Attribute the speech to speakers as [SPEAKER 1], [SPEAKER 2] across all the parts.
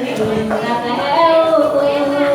[SPEAKER 1] รักแล้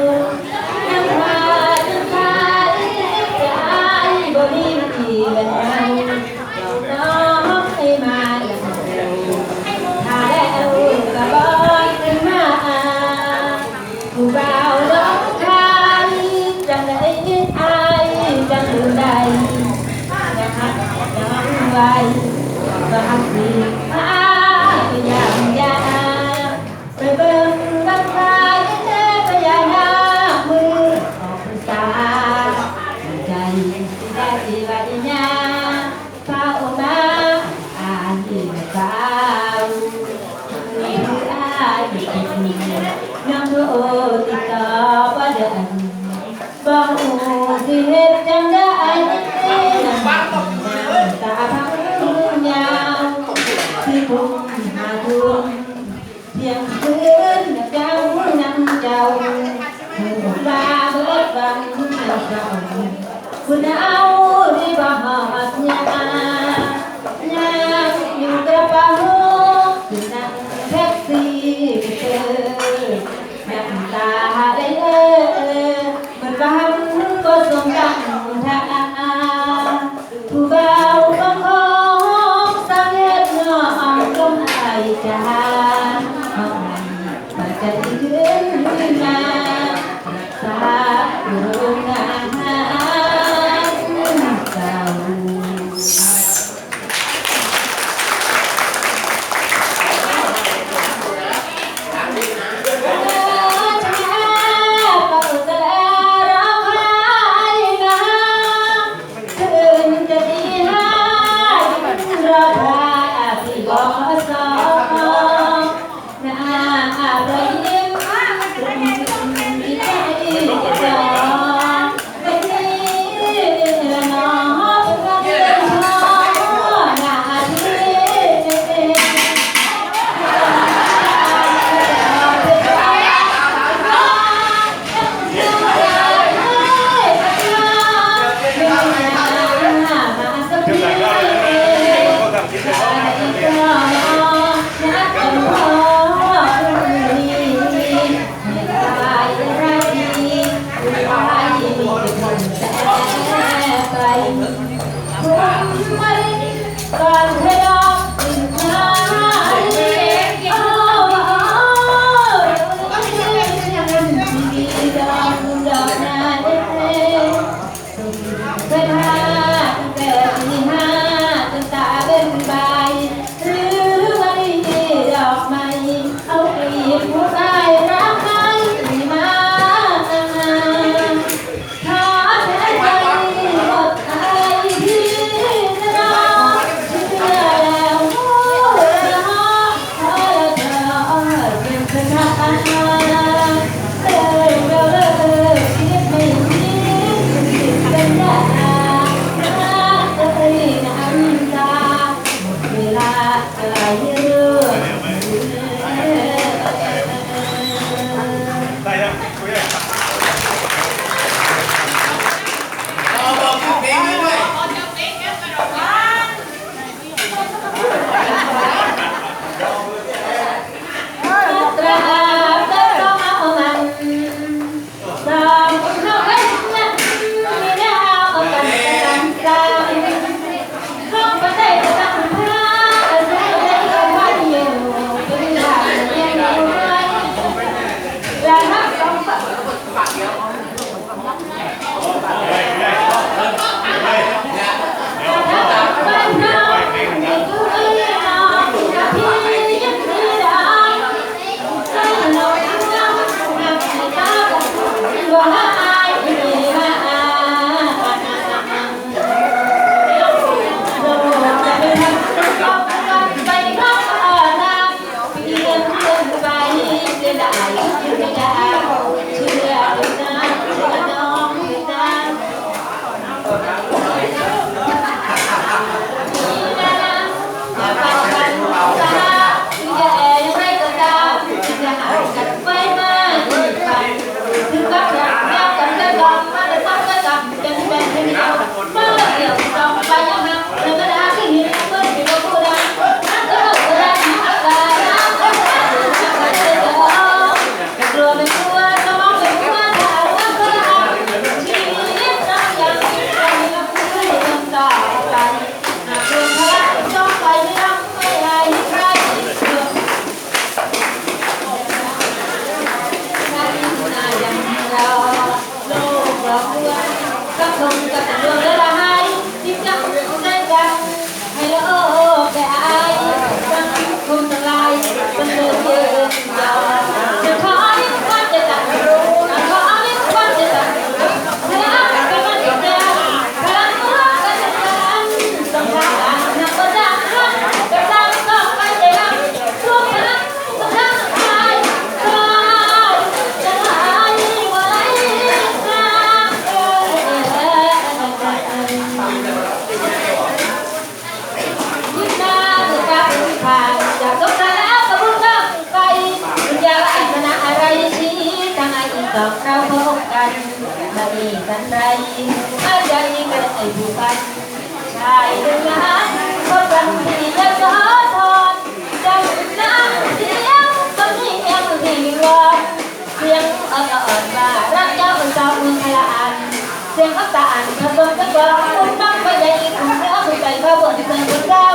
[SPEAKER 1] เสียงอัตาอันขบวนก็บอกคุณบ้างไปใหญ่คุณเนื้อคุณใจข้าวบนที่เป็นคุณเจ้า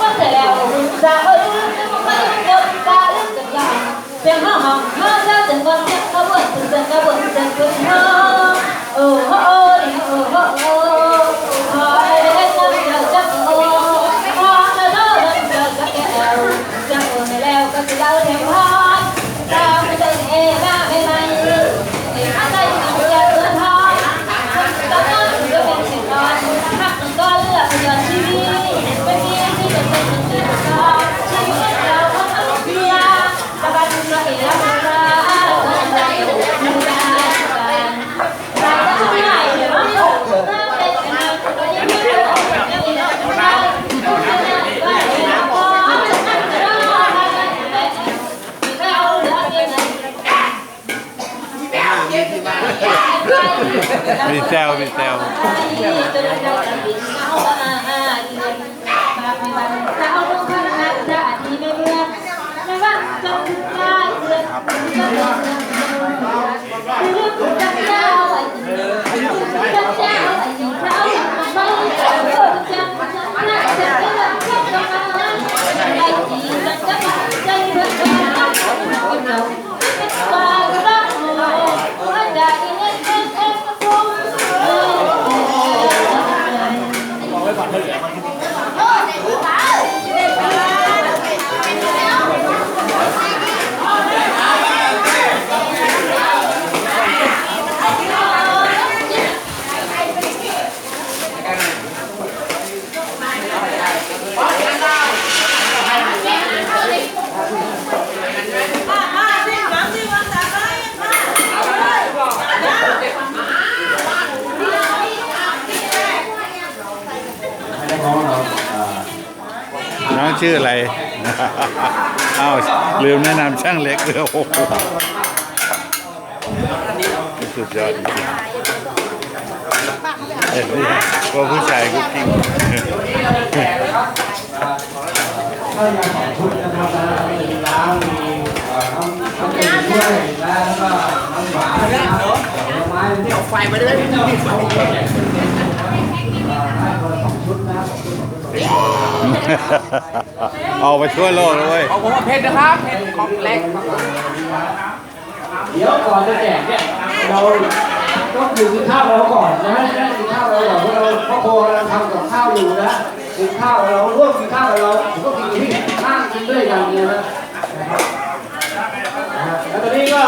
[SPEAKER 1] ก็แต่แล้วคุณสาเออไม่ต้อมตาลึกกันยาวเสียงห้องห้องห้องเจ้าถึงวันเสียงขบวนถึงเสียงขบวนถึงคุณห้องโอ้โหนี่โอ้โหโอ้ มีแ Ja,
[SPEAKER 2] man gibt ชื่ออะไร อ้าวลืมแนะนำช่างเล็กเลยโอ้โหสุดยอดจริงๆว่าผู้ชายกุ๊กกิ๊ก
[SPEAKER 3] ก็ยังของชุดนะครับมีน้ำมีน้ำน้ำเป็นด้วยแล้วก็น้ำหวานนะครับผลไม้ไฟมาด้วยที่เอาไฟมาด้วยให้คนะสองชุดนะครั บ
[SPEAKER 2] ออกไปทั่วโลกเลยเว้ย
[SPEAKER 4] ของผมว่าเพชรนะครับเพชรของเล็ก
[SPEAKER 3] เดี๋ยวก่อนจะแจกเนี่ยเราต้องอยู่กินข้าวเราก่อนนะฮะนั่งกินข้าวเราก่อนเพราะเราพ่อโคกำลังทำกับข้าวอยู่นะกินข้าวเราร่วมกินข้าวกับเราผมก็กินอยู่ที่ข้างกินด้วยกันเนี่ยนะนะครับนะฮะแล้วตอนนี้ก็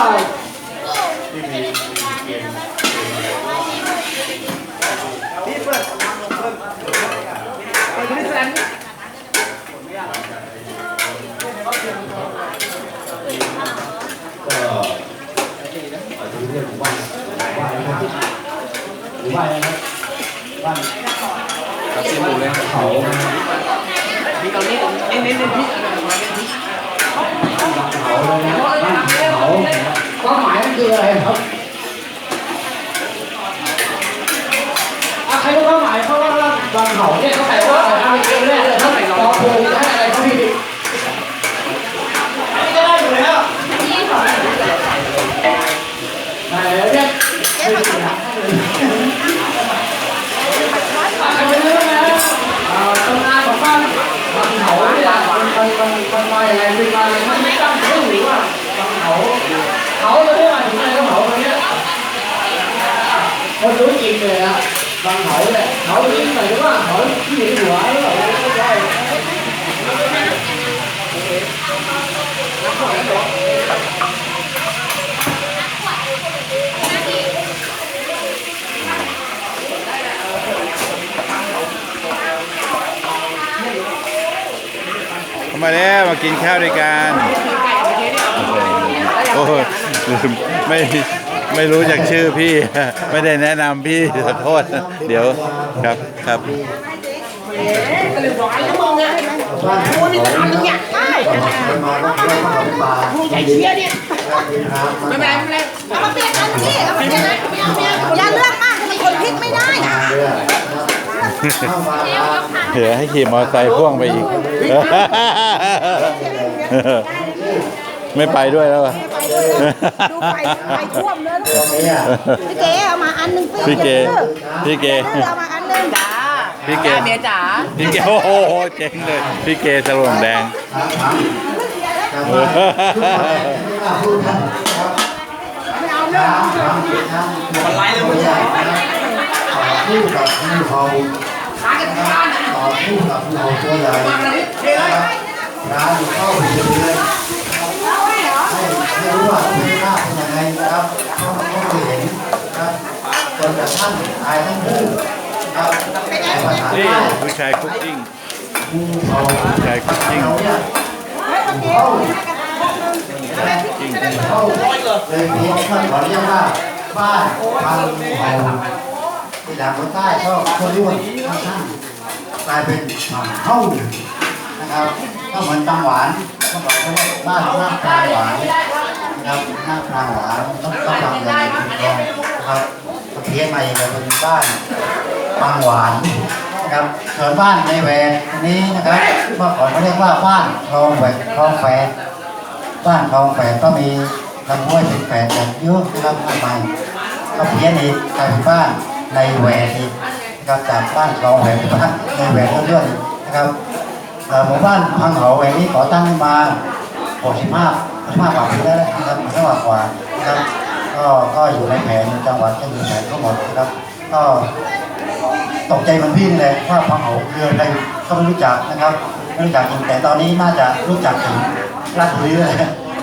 [SPEAKER 3] ก็อาจจะเรียกหมู่บ้านหมู่บ้านนะครับ หมู่บ้านะครับบ้านกับที่หมู่เลยเขานะครับ
[SPEAKER 4] มีตอนนี้เน้นเน้นเน้นพี่
[SPEAKER 3] เขาเลยนะบ้านเขาความหมายมันคืออะไรครับใครรู้ความหมายเขาว่าบ้านเขาเนี่ยเขา này là gì mà mình không biết tâm cái gì mà hậu hậu nó thế mà chúng này có hậu rồi nhé, nó túi chim rồi à, bằng hậu này hậu yến này đúng không hậu cái gì quả đúng không มา
[SPEAKER 2] แล้วมากินข้าวด้วยกันโอ้โหไม่ไม่รู้จักชื่อพี่ ไม่ได้แนะนำพี่ขอโทษเดี๋ยวครับครับ
[SPEAKER 5] กูนี่จะทำอย่างเงี้ยได้กูใหญ่เชี่ยเนี่ยไม่เป็นไรไม่เป็นไรเอามาเปลี่ยนกันพี่เอามาเปลี่ยนกันไม่เอาไม่อย่าเลือกมากมันคนพิกไม่ได้
[SPEAKER 2] เดี๋ยวให้ขี่มอเตอร์ไซค์พ่วงไปอีก ไม่ไปด้วยแล้วอะ
[SPEAKER 5] ดูไฟไฟท่วมเลยลูกพี่เก๋เอามาอันหนึ่ง
[SPEAKER 2] พี่เกพี่เก
[SPEAKER 5] เอามาอันหนึ่งจ้า
[SPEAKER 2] พี่เก
[SPEAKER 4] เมียจ๋า
[SPEAKER 2] พี่เกโอ้โหเจ๋งเลย พี่เกสลวมแดง
[SPEAKER 4] มันไล่เลยมึง
[SPEAKER 6] คู่กับภูเขา ต่อคู่กับภูเขาตัวใหญ่นะครับร้านเข้าไปเลยให้ให้รู้ว่าคุณค่าเป็นยังไงนะครับต้องต้องเห็นนะครับจนกระทั่งตายทั้งคู่นะครับแต่ภาษา
[SPEAKER 2] นี่ผู้ชายคุกกิ้ง
[SPEAKER 6] ภูเขา
[SPEAKER 2] ผู้ชายคุกกิ้ง
[SPEAKER 6] เขาเนี่ยเข้าเข้าเลยเพียงท่านขอเรียกว่าบ้านพังเขา ที่หลังคนใต้ชอบคนร่วนท่านกลายเป็นผังเข้านะครับก็เหมือนตังหวานเขาบอกว่าบ้านหน้าปลางหวานนะครับหน้าปลางหวานต้องต้องทำอย่างถูกต้องนะครับเพี้ยนมาอีกเลยเป็นบ้านปางหวานนะครับส่วนบ้านในแหวนนนี้นะครับเมื่อก่อนเขาเรียกว่าบ้านคลองแหวนคลองแฝดบ้านคลองแฝดก็มีลำห้วยเป็นแฝดกันเยอะนะครับมากมายก็เพี้ยนอีกกลายเป็นบ้าน ในแหวนอีกนะครับจากบ้านคลองแฝดเป็นบ้านในแหวนเรื่อยๆนะครับหมู่บ้านพังเขาแหวนนี้ก่อตั้งขึ้นมา65 65กว่าปีแล้วนะครับ65กว่านะครับก็ก็อยู่ในแผนจังหวัดก็อยู่ในแผนทั้งหมดนะครับ ก็ตกใจมันพี่นี่แหละว่าพังเขาคืออะไรก็ไม่รู้จักนะครับไม่รู้จักจริงแต่ตอนนี้น่าจะรู้จักถึงราชบุรีเลย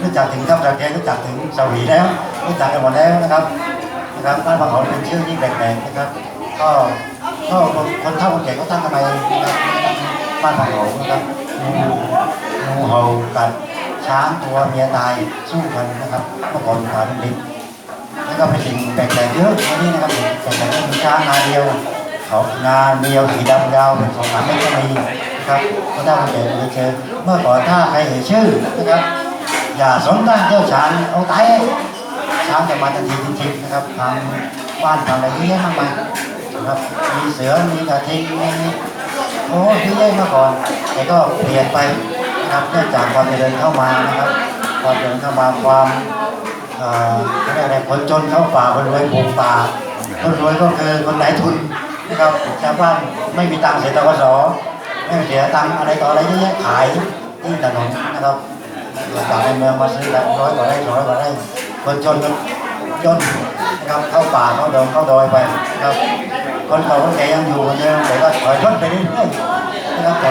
[SPEAKER 6] รู้จักถึงทับกระแกรู้จักถึงสวีแล้วรู้จักกันหมดแล้วนะครับ นะครับบ้านพังเขาเป็นชื่อที่แปลกๆนะครับ ก็ก็คนเฒ่าคนแก่ก็ตั้งกันมาเองนะครับบ้านพังเขานะครับงูงูเห่ากัดช้างตัวเมียตายสู้กันนะครับเมื่อก่อนขาเป็นดินแล้วก็เป็นสิ่งแปลกๆเยอะวันนี้นะครับแปลกๆก็มีช้างนาเดียวเขานาเดียวสีดำยาวเป็นสองสามเมตรก็มีนะครับก็ได้มาเจอมาเจอเมื่อก่อนถ้าใครเห็นชื่อนะครับอย่าสนตั้งเจ้าช้างเอาตาย ช้างจะมาทันทีจริงๆนะครับทางบ้านทางอะไรเยอะแยะมากมายนะครับมีเสือมีกระทิงมีโอ้ที่เยอะมาก่อนแต่ก็เปลี่ยนไปนะครับเนื่องจากความเจริญเข้ามานะครับความเจริญเข้ามาความเอ่อเขาเรียกอะไรคนจนเข้าป่าคนรวยปลูกป่าคนรวยก็คือคนไหนทุนนะครับชาวบ้านไม่มีตังค์เสียตวสไม่เสียตังค์อะไรต่ออะไรเยอะแยะขายที่ถนนนะครับจากในเมืองมาซื้อแบบร้อยกว่าไร่ร้อยกว่าไร่ คนจนก็จนนะครับเข้าป่าเข้าดงเข้าดอยไปนะครับคนเก่าคนแก่ยังอยู่เหมือนเดิมแต่ก็ถอยร่นไปเรื่อยๆนะครับแต่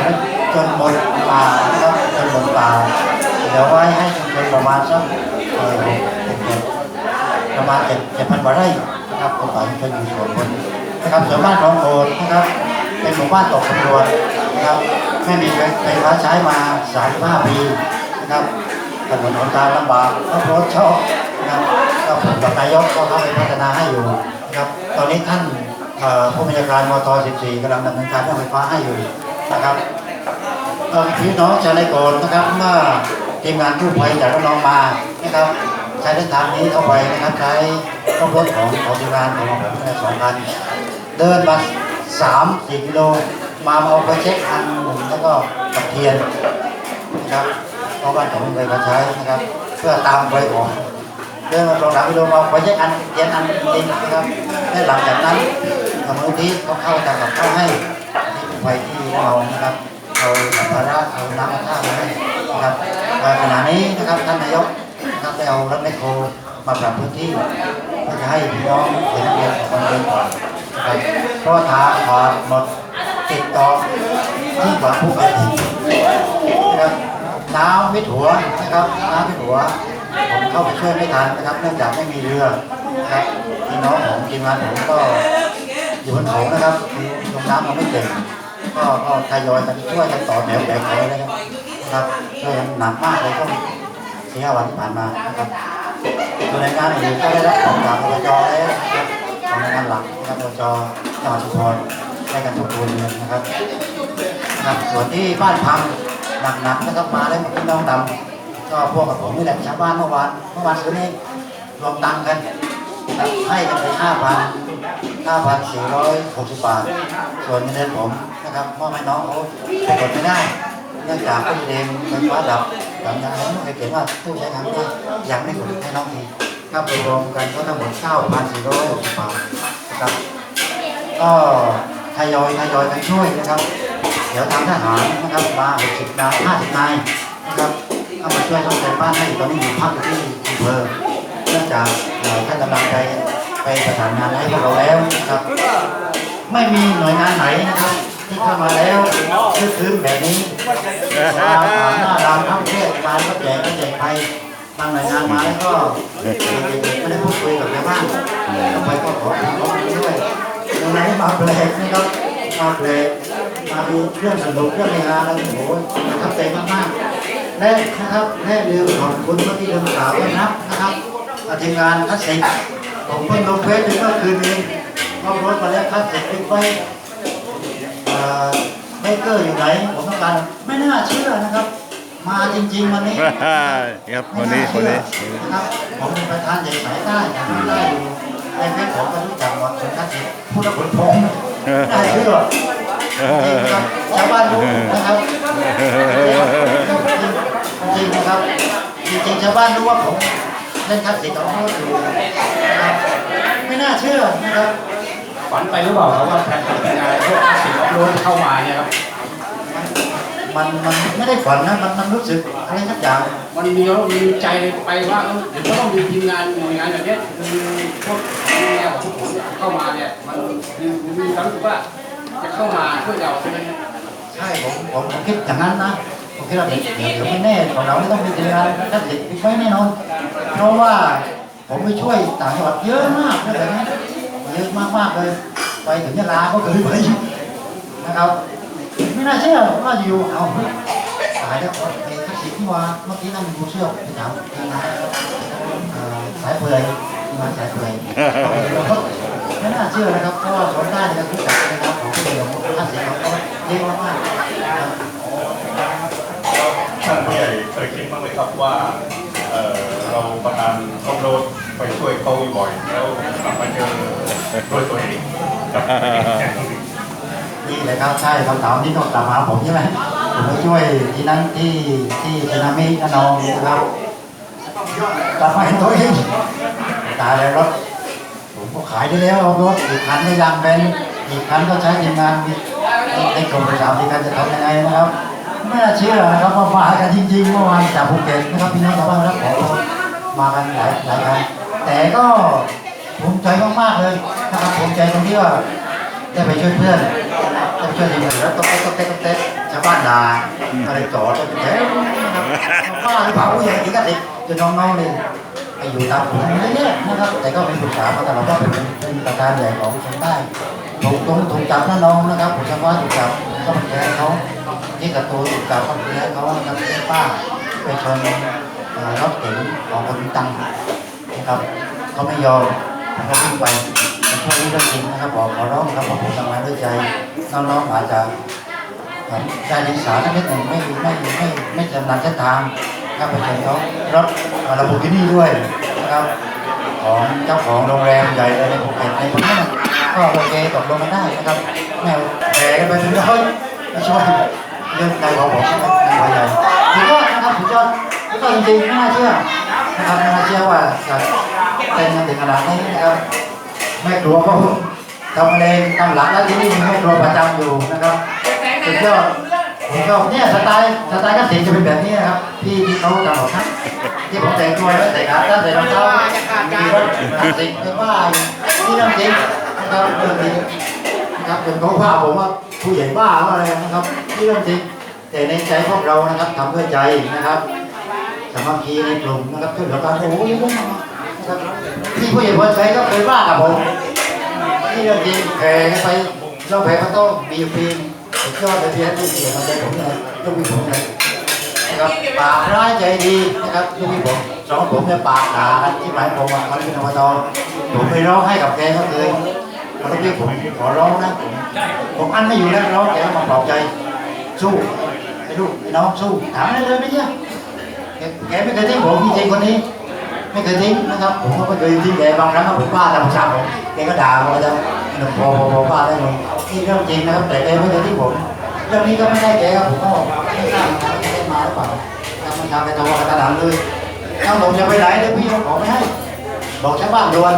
[SPEAKER 6] จนหมดป่านะครับจนหมดป่าเดี๋ยวไว้ให้ชุมชนประมาณสักประมาณเจ็ดเจ็ดพันกว่าไร่นะครับคนป่าชุมชนอยู่ส่วนบนนะครับส่วนบ้านคลองโกดนะครับเป็นหมู่บ้านตกสำรวจนะครับไม่มีไฟฟ้าใช้มา35ปีนะครับถนนหนทางลำบากรถรถชอบ นะครับก็ผมกับนายกก็เข้าไปพัฒนาให้อยู่นะครับตอนนี้ท่านผู้บัญชาการมท 14กำลังดำเนินการเรื่องไฟฟ้าให้อยู่นะครับเอ่อพี่น้องชาวไร่โกนนะครับเมื่อทีมงานกู้ภัยจากระนองมานะครับใช้เส้นทางนี้เข้าไปนะครับใช้รถรถของของทีมงานของผมเนี่ยสองคันเดินมาสามสี่กิโลมาเอาไปเช็คอันหนึ่งแล้วก็กับเทียนนะครับเพราะบ้านผมเคยมาใช้นะครับ เพื่อตามไปของ เดินมาสองสามกิโลมาเอาไปเช็คอันเทียนอันจริงนะครับและหลังจากนั้นทางมูลที่เขาเข้าทางกับเข้าให้ที่กู้ที่เรานะครับเอาสัมภาระเอาน้ำมาท่ามาให้นะครับขณะนี้นะครับท่านนายกนะครับได้เอารถแมคโครมาปรับพื้นที่เพื่อจะให้พี่น้องเด็นักเรียนของโรงเรียนนะครับเพราะว่าทางผ่านหมดติดต่อที่กว่าภูเก็ตอีนะครับน้ำมิดหัวนะครับน้ำมิดหัว ผมเข้าไปช่วยไม่ทันนะครับ เนื่องจากไม่มีเรือครับพี่น้องของทีมงานผมก็อยู่บนเขานะครับลงน้ำมันไม่เก่งก็ก็ทยอยกันช่วยกันต่อแถวแบกของเลยนะครับนะครับช่วยกันหนักมากเลยต้องสี่ห้าวันที่ผ่านมานะครับส่วนในงานอื่นก็ได้รับของจากอบจแล้วนะครับของในงานหลักนะครับอบจจังหวัดชุมพรให้กันทุกคนเลยนะครับครับส่วนที่บ้านพังหนักๆนะครับมาได้มดพี่น้องดำ ก็พวกกับผมนี่แหละชาวบ้านเมื่อวานเมื่อวานซื้อนี้รวมตังค์กันให้กันไปห้าพันห้าพันสี่ร้อยหกสิบบาท ส่วนเงินเดือนผมนะครับมอบให้น้องเขาไปกดไม่ได้เนื่องจากตู้เองไฟฟ้าดับหลังจากนั้นเคยเขียนว่าตู้ใช้งานไม่ได้ยังไม่กดให้น้องทีถ้าไปรวมกันก็ทั้งหมดเก้าพันสี่ร้อยหกสิบบาทนะครับก็ทยอยทยอยกันช่วยนะครับ เดี๋ยวทางทหารนะครับมา60นาย50นายนะครับ เข้ามาช่วยต้องแต่บ้านให้ตอนนี้อยู่พักอยู่ที่อำเภอเนื่องจากเอ่อท่านกำลังไปไปประสานงานให้พวกเราแล้วนะครับ ไม่มีหน่วยงานไหนนะครับที่เข้ามาแล้วคือคืนแบบนี้มาผ่านหน้าร้านทั้งประเทศการก็แจกก็แจกไปบางหน่วยงานมาแล้วก็เด็กๆไม่ได้พูดคุยกับชาวบ้านทำไมก็ขอขอบคุณด้วยดังนั้นมาแปลกนะครับมาแปลกมาดูเรื่องสนุกเรื่องเฮฮาแล้วโอ้โหประทับใจมากๆ และนะครับและลืมขอบคุณเมื่อที่ลืมกล่าวไว้นับนะครับทีมงานคัสสิกผมเพิ่งลงเฟซไปเมื่อคืนนี้เอารถมาแล้วคัสสิกบิ๊กไบค์เอ่อเบเกอร์อยู่ไหนผมต้องการไม่น่าเชื่อนะครับ มาจริงๆวันนี้
[SPEAKER 2] ครับคนนี้คนนี้
[SPEAKER 6] นะครับผมเป็นประธานใหญ่สายใต้ผมได้อยู่ในเฟซผมก็รู้จักหมดคนท่านสิผู้รับผลพงษ์น่าเชื่อจริงครับชาวบ้านรู้นะครับ จริงนะครับจริงๆชาวบ้านรู้ว่าผมเล่นคลาสสิกของเขาอยู่นะครับไม่น่าเชื่อนะครับ
[SPEAKER 3] ฝันไปหรือเปล่าครับว่าแผ่นแต่งานพวกสิ่งออฟโรดเข้ามาเนี่ยครับ
[SPEAKER 6] มันมันไม่ได้ฝันนะมันมันรู้สึกอะไรสักอย่าง
[SPEAKER 3] มันมีมีใจไปว่าเดี๋ยวก็ต้องมีทีมงานหน่วยงานแบบเนี้ยมีพวกทีมงานของพวกผมเนี่ยเข้ามาเนี่ยมันมีมีความรู้สึกว่าจะเข้ามาช่วยเราใช่ไหม
[SPEAKER 6] ใช่ผมผมคิดอย่างนั้นนะ ผมคิดว่าเดี๋ยวเดี๋ยวไม่แน่ของเราไม่ต้องมีทีมงานถ้าติดไว้แน่นอน เพราะว่าผมไปช่วยต่างจังหวัดเยอะมากเลยแบบนี้เยอะมากมากๆเลย ไปถึงยะลาก็เคยไปนะครับ ไม่น่าเชื่อว่าอยู่เอาเฮ้ยตายแล้วไอ้ทักษิณที่ว่าเมื่อกี้นั่งดูเชือกถามทีมงานสายเปลือยมาสายเปลือยไม่น่าเชื่อนะครับเพราะว่าคนใต้เนี่ยรู้จักนะครับของเดียวทักษิณเขาก็เยอะมากๆ
[SPEAKER 7] ท่านผู้ใหญ่เคยคิดบ้างไหมครับว่าเราประธานครอบรดไปช่วยเขาบ่อยแล้วกลับมาเจอด้วยตัวเองกับ
[SPEAKER 6] นี่เลยครับใช่คำถามที่ต้องกลับมาผมใช่ไหมผมไปช่วยที่นั้นที่ที่สึนามิระนองนะครับกลับมาเห็นตัวเองตายแล้วรถผมก็ขายได้แล้วรถอีกคันก็ยังเป็นอีกคันก็ใช้ทีมงานมีในกลุ่มประชาธิการจะทำยังไงนะครับ ไม่น่าเชื่อนะครับว่ามากันจริงๆเมื่อวานจากภูเก็ตนะครับพี่น้องชาวบ้านรับขอมากันหลายหลายครั้งแต่ก็ภูมิใจมากๆเลยนะครับภูมิใจตรงที่ว่าได้ไปช่วยเพื่อนได้ไปช่วยทีมงานแล้วต้องเต๊ะต้องเต๊ะต้องเต๊ะชาวบ้านด่าอะไรจอดเป็นแถวบป้าหรือเปล่าผู้ใหญ่ที่กันเด็กจนน้องๆเลยไปอยู่ตามผมเยอะๆนะครับแต่ก็เป็นปรึกษามาตลอดว่าเป็นเป็นประธานใหญ่ของชนใต้ ถูกตรงถูกจับนะน้องนะครับผมชาวบ้านถูกจับก็เป็นแทนเขาที่กระตูถูกจับก็เป็นแทนเขานะครับที่ป้าไปชนเอ่อรถเก๋งของคนตังนะครับเขาไม่ยอมเขาวิ่งไปช่วงนี้ก็จริงนะครับบอกขอร้องครับผมทำงานด้วยใจน้องๆอาจจะได้ศึกษาสักนิดหนึ่งไม่ไม่ไม่ไม่ชำนาญเส้นทางครับไปเจอเขารถลาโบกินี่ด้วยนะครับ ของเจ้าของโรงแรมใหญ่เลยในภูเก็ตในคนนั้นก็โอเคตกลงกันได้นะครับแนวแห่กันไปถึงร้อยมาช่วยเรื่องใจของผมนะครับในหัวใหญ่สุดยอดนะครับสุดยอดสุดยอดจริงๆไม่น่าเชื่อนะครับไม่น่าเชื่อว่าจะเป็นกันถึงขนาดนี้นะครับแม่ครัวก็ทำเองทำหลังแล้วที่นี่มีแม่ครัวประจำอยู่นะครับสุดยอด ผมชอบเนี่ยสไตล์สไตล์นักศิลป์จะเป็นแบบนี้นะครับที่ที่เขาทำออกนะที่ผมแต่งตัวแล้วแต่ขาสั้นแต่รองเท้ามีรถนักศิลป์เป็นว่าอยู่นี่เรื่องจริงนะครับเรื่องจรินะครับเป็นของว่าผมว่าผู้ใหญ่บ้าว่าอะไรนะครับที่เรื่องจริงแต่ในใจพวกเรานะครับทำด้วยใจนะครับสามัคคีในกลุ่มนะครับช่วยเหลือกันโอ้โหนะครับที่ผู้ใหญ่พลชัยก็เคยว่ากับผมที่เรื่องจริงแผ่ไปเราแผ่ก็ต้องมีฟิล์ม สุดยอดเลยที่ที่เสียมาใจผมเลยต้องมีผมเลยนะครับปากร้ายใจดีนะครับลูกพี่ผมสองผมเนี่ยปากด่ากันที่หมายผมว่าเขาเป็นอบตผมไปร้องให้กับแกเขาเลยลูกพี่ผมขอร้องนะผมอันไม่อยู่แล้วร้องแกมาปลอบใจสู้ไอ้ลูกไอ้น้องสู้ถามได้เลยไม่เนี่ยแกไม่เคยทิ้ผมจริงๆคนนี้ ไม่เคยทิ้งนะครับ ผมก็ไม่เคยทิ้งแกบางครั้งผมบ้าตามชาผมแกก็ด่าผมจะหนุ่มพอพอพอบ้าได้เลยนี่เรื่องจริงนะครับ แต่แกไม่เคยทิ้งผมเรื่องนี้ก็ไม่ได้แกครับผมก็ไม่ทราบนะครับไม่ได้มาหรือเปล่าทางมันทำไปตัวกระดานเลยถ้าผมจะไปไหนเดี๋ยวพี่เขาขอไม่ให้บอกชาวบ้านด่วน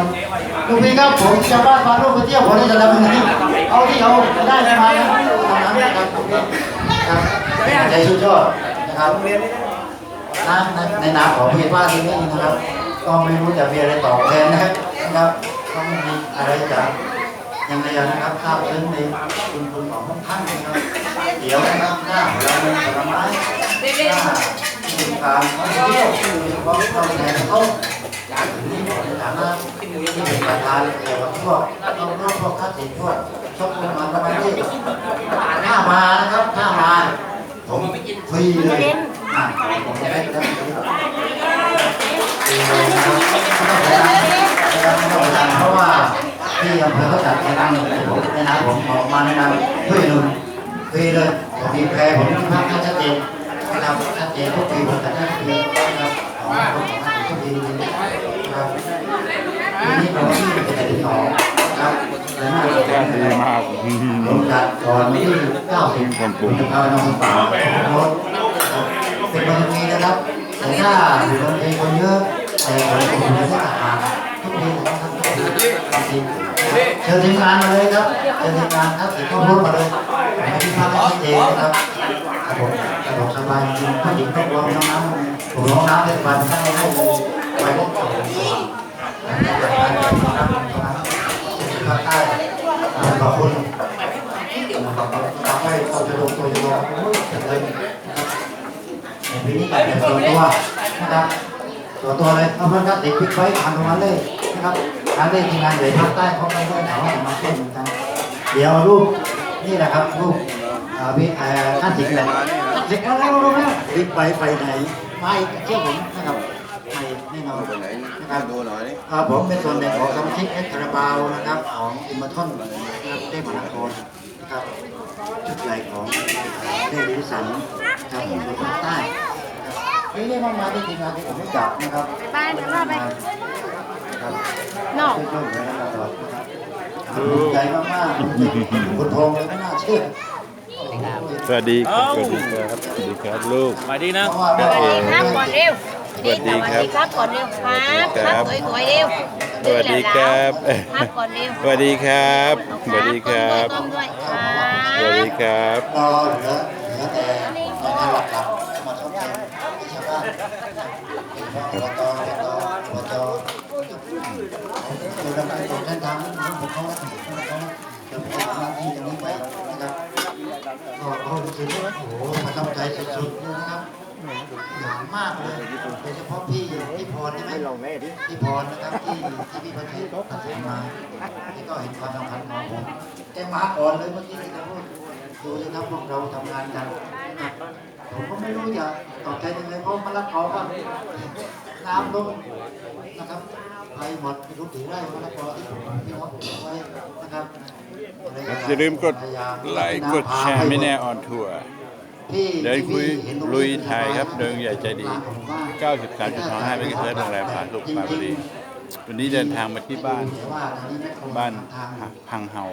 [SPEAKER 6] ลูกพี่ครับผมชาวบ้านพาลูกไปเที่ยวผมจะทำยังไงเอาที่เอาได้ไหมมานะทำนั้นนะครับลูกพี่ครับใจสุดยอดนะครับนในในนาของพี่ว่าที่นี่นะครับ ก็ไม่รู้จะมีอะไรตอบแทนนะครับนะครับก็ไม่มีอะไรจะยังไงนะครับทราบซึ้งในคุณคุณของพวกท่านนะครับเดี๋ยวนะครับหน้าเราเป็นผลไม้หน้าที่การท่องเที่ยวโดยเฉพาะท่องแทนเขาจากนี้ในฐานะที่เป็นประธานเกี่ยวกับพวกเอารถพวกข้าสินพวกชกประมาณประมาณที่ถ้ามานะครับถ้ามาผมฟรีเลยอะผมจะได้ได้ เพราะว่าที่อำเภอเขาจัดงานผมในนามผมออกมาในนามช่หนุนฟรีเลยผมมีแพรผมภาพชัดเจนนะครับชัดเจนทุกปีผมจัดให้ฟรีนะครับของผมของทุกปีนะครับปีนี้ผมที่เป็นที่สองครับและน่าจะเป็น
[SPEAKER 2] ดีมาก
[SPEAKER 6] ผมจัดก่อนนที่เก้าสิบ
[SPEAKER 2] คนปรุง
[SPEAKER 6] จะพาไปนอนป่าโน้ตเป็นบางทีนะครับแต่ถ้าอยู่บางทีคนเยอะ เชิญทีมงานมาเลยครับเชิญทีมงานครับติดข้อมูลมาเลยให้พี่พักให้ชัดเจนนะครับครับผมสะดวกสบายจริงผู้หญิงก็รวมน้องน้ำผมน้องน้ำเทศบาลท่านให้เลยไว้ได้สองภาคใต้ขอบคุณทำให้เราจะลงตัวจะลงเลยนะครับในปีนี้ก็เป็นส่วนตัวนะครับ ส่วนตัวเลยเอาเพื่อนครับติดพิกไว้ทำตรงนั้นเลยนะครับทางเล่นทีมงานเลยภาคใต้เขาไม่ได้ถามว่ามาเล่นเหมือนกันเดี๋ยวรูปนี่แหละครับรูปอ่าพี่อ่าท่านสิงห์แหละเด็กแล้วรู้แล้วบิ๊กไปไปไหนไม่เที่ยวผมนะครับไปแน่นอนนะครับดูหน่อยครับผมเป็นส่วนหนึ่งของสมาชิกเอ็กซ์คาราบาวนะครับของอิมเมอร์ทอนนะครับเทพมหานครนะครับจุดใหญ่ของเรื่องวิสันครับผมภาคใต้ นี่เรียกว่ามาที่ทีมงานที่ผมรู้จักนะครับ
[SPEAKER 5] ไปเดี๋ยวเราไป
[SPEAKER 6] ครับ
[SPEAKER 5] นอก
[SPEAKER 6] ช่วยๆเหลือกันตลอดนะครับภูมิใจมากๆคุณทองเลยไม่น่าเชื่อ
[SPEAKER 2] สวัสดีครับสวัสดีครับสวัสดีครับลูก
[SPEAKER 4] มาดีนะ
[SPEAKER 6] เพราะว่า
[SPEAKER 2] ครับผม
[SPEAKER 5] ครับก่อนเร็ว
[SPEAKER 2] สวัสดีครับ
[SPEAKER 5] ครับก่อนเร็วครับ
[SPEAKER 2] ครั
[SPEAKER 5] บสวยๆเร็ว
[SPEAKER 2] สวัสดีครับ
[SPEAKER 5] ครับก่อนเร็ว
[SPEAKER 2] สวัสดีครับสวัสดีครับ
[SPEAKER 5] ก้มด้วยครั
[SPEAKER 2] สวัสดีครับ
[SPEAKER 6] รอเหลือเหลือแต่งานหลักๆมาทดแทนให้ชาวบ้านอบตอบตอบตคือเราไปตรงเส้นทางนั้นผมเขาเขาเดี๋ยวผมทำหน้าที่ตรงนี้ไปนะครับ ก็รู้สึกว่าโอ้โหประทับใจสุดๆเลยนะครับอย่ามากเลยโดยเฉพาะพี่พี่พรใช่ไหมพี่พรนะครับที่ที่พี่ประเทศตัดสินมาที่ก็เห็นความสำคัญของผมแกมาก่อนเลยเมื่อกี้ที่จะพูดดูสิครับพวกเราทำงานกันนะ ผมก็ไม่รู้จะตอบแทนยังไงเพราะมะละกอก็น้ำลงนะครับไปหมดไม่รู้กี่ไร่มะละกอที่ผมพี่น้องผมเอาไว้นะครับ
[SPEAKER 2] อย่าลืมกดไลค์กดแชร์ไม่แน่ออนทัวร์เดินคุยลุยไทยครับเดินใหญ่ใจดี 93.25เมกะเฮิรตซ์โรงแรมผาสุกปราบุรีวันนี้เดินทางมาที่บ้าน บ้านพังเฮา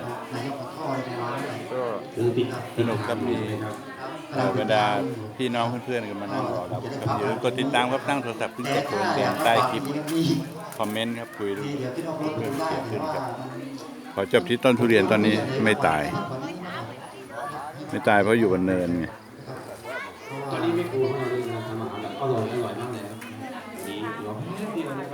[SPEAKER 2] ก็สนุกครับมี เราบรรดาพี่น้องเพื่อนๆกันมานั่งรอรับครับอย่าลืมกดติดตามครับตั้งโทรศัพท์ขึ้นกดโทรแดงใต้คลิปคอมเมนต์ครับคุยเรื่องเพื่องเกิดขึ้นครับขอจบที่ต้นทุเรียนตอนนี้ไม่ตาย ไม่ตายเพราะอยู่บนเนินไง